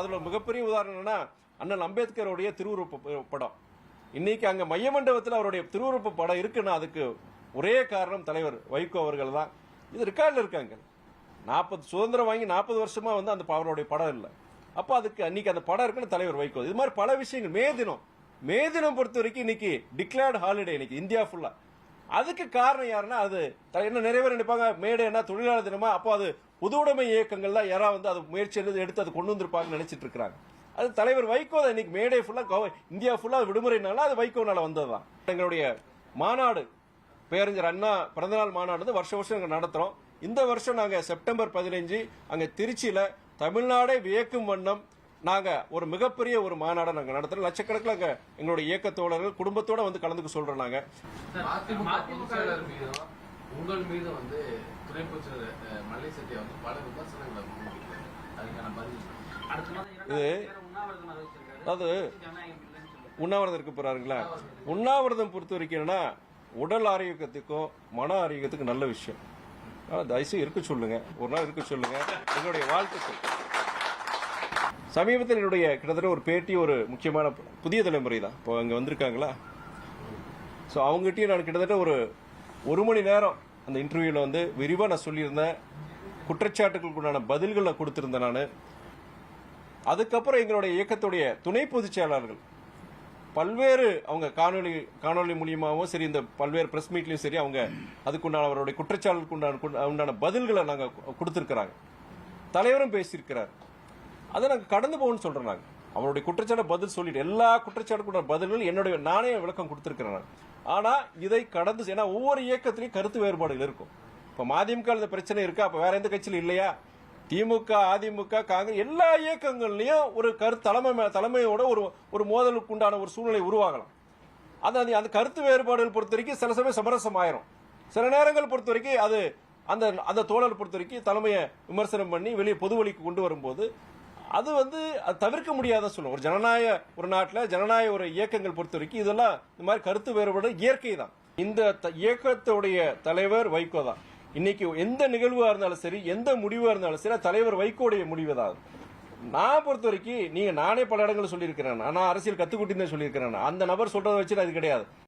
அதில் ஒரு மிகப்பெரிய உதாரணம் என்னன்னா அண்ணன் அம்பேத்கருடைய திருவுருவ படம். இன்னைக்கு அங்கே மைய மண்டபத்தில் அவருடைய திருவுருவ படம் இருக்குன்னா அதுக்கு ஒரே காரணம் தலைவர் வைகோ அவர்கள் தான். இது ரெக்கார்டில் இருக்காங்க. நாற்பது சுதந்திரம் வாங்கி நாற்பது வருஷமாக வந்து அந்த அவருடைய படம் இல்லை. அப்போ அதுக்கு அன்னைக்கு அந்த படம் இருக்குன்னு தலைவர் வைகோ. இது மாதிரி பல விஷயங்கள். மே தினம் மே தினம் பொறுத்த வரைக்கும் இன்னைக்கு டிக்ளேர்டு ஹாலிடே இன்னைக்கு இந்தியா ஃபுல்லாக அதுக்கு காரணம் யாருன்னா அது த- என்ன நிறைய பேர் நினைப்பாங்க மேடை என்ன தொழிலாளர் தினமா அப்போ அது புதுவுடைமை இயக்கங்கள்லாம் யாராவது வந்து அது முயற்சி எடுத்து எடுத்து கொண்டு வந்திருப்பாங்கன்னு நினைச்சிட்டு இருக்காங்க அது தலைவர் வைகோ இன்னைக்கு மேடை ஃபுல்லாக இந்தியா ஃபுல்லாக விடுமுறைனால அது வைகோனால வந்ததுதான் எங்களுடைய மாநாடு பேரஞ்சர் அண்ணா பிறந்தநாள் மாநாடு வந்து வருஷம் வருஷம் நாங்கள் நடத்துகிறோம் இந்த வருஷம் நாங்கள் செப்டம்பர் பதினஞ்சு அங்கே திருச்சியில் தமிழ்நாடை வியக்கும் வண்ணம் நாங்க ஒரு மிகப்பெரிய ஒரு மாநாடை நாங்க நடத்துறோம். லட்சக்கணக்கில் அங்க எங்களுடைய இயக்க தோழர்கள் குடும்பத்தோட வந்து கலந்துக்க சொல்றோம் நாங்க. அதிமுக பொதுச் செயலர் மீதும் உங்கள் மீது வந்து அஹ், மல்லை சத்யா வந்து பல விமர்சனங்களை அதுக்கான பதில் இரண்டாம் தேதி உண்ணாவிரதம் இருக்க போறாருங்களா? உண்ணாவிரதம். பொறுத்த வரைக்கும் என்னன்னா உடல் ஆரோக்கியத்துக்கும் மன ஆரோக்கியத்துக்கும் நல்ல விஷயம். தயவுசெய்து இருக்க சொல்லுங்க. ஒரு நாள் இருக்க சொல்லுங்க. எங்களுடைய வாழ்த்துக்கள். சமீபத்தில் என்னுடைய கிட்டத்தட்ட ஒரு பேட்டி ஒரு முக்கியமான புதிய தலைமுறை தான் இப்போ அங்கே வந்திருக்காங்களா? ஸோ அவங்ககிட்டயும் நான் கிட்டத்தட்ட ஒரு ஒரு மணி நேரம் அந்த இன்டர்வியூவில் வந்து விரிவாக நான் சொல்லியிருந்தேன். குற்றச்சாட்டுகளுக்கு உண்டான பதில்களை கொடுத்துருந்தேன் நான். அதுக்கப்புறம் எங்களுடைய இயக்கத்துடைய துணை பொதுச் செயலாளர்கள் பல்வேறு அவங்க காணொலி காணொலி மூலியமாகவும் சரி இந்த பல்வேறு பிரஸ் மீட்லையும் சரி அவங்க அதுக்குண்டான அவருடைய குற்றச்சாட்டுக்கு உண்டான உண்டான பதில்களை நாங்கள் கொடுத்துருக்குறாங்க. தலைவரும் பேசியிருக்கிறார். அதை நாங்கள் கடந்து போகணும்னு சொல்கிறோம் நாங்கள் அவருடைய குற்றச்சாட்டு பதில் சொல்லிட்டு எல்லா குற்றச்சாட்டுக்குள்ள பதில்கள் என்னுடைய நானே விளக்கம் கொடுத்துருக்கிறேன் நான். இதை கடந்து ஏன்னா ஒவ்வொரு இயக்கத்திலையும் கருத்து வேறுபாடுகள் இருக்கும். இப்போ மதிமுக இந்த பிரச்சனை இருக்கா? அப்போ வேற எந்த கட்சியில் இல்லையா? திமுக அதிமுக காங்கிரஸ் எல்லா இயக்கங்கள்லையும் ஒரு கருத்து தலைமை தலைமையோட ஒரு ஒரு மோதலுக்கு உண்டான ஒரு சூழ்நிலை உருவாகலாம். அது அது- அந்த கருத்து வேறுபாடுகள் பொறுத்த வரைக்கும் சில சமயம் சமரசம் ஆயிரும் சில நேரங்கள் பொறுத்த வரைக்கும் அது அந்த அந்த தோழர் பொறுத்த வரைக்கும் தலைமையை விமர்சனம் பண்ணி வெளியே பொது வழிக்கு கொண்டு வரும்போது அது வந்து தவிர்க்க முடியாத சொல்லும். ஒரு ஜனநாயக ஒரு நாட்டில் ஜனநாயக ஒரு இயக்கங்கள் பொறுத்த வரைக்கும் இதெல்லாம் இந்த மாதிரி கருத்து வேறுபாடு இயற்கை தான். இந்த த- இயக்கத்துடைய தலைவர் வைகோ தான். இன்னைக்கு எந்த நிகழ்வாக இருந்தாலும் சரி எந்த முடிவாக இருந்தாலும் சரி தலைவர் வைகோடைய முடிவு தான். நான் பொறுத்த வரைக்கும் நீங்க நானே பல இடங்களில் சொல்லியிருக்கிறேன். நான் அரசியல் கத்துக்குட்டின்னு சொல்லியிருக்கிறேன். அந்த நபர் சொல்றதை வச்சு அது கிடையாது.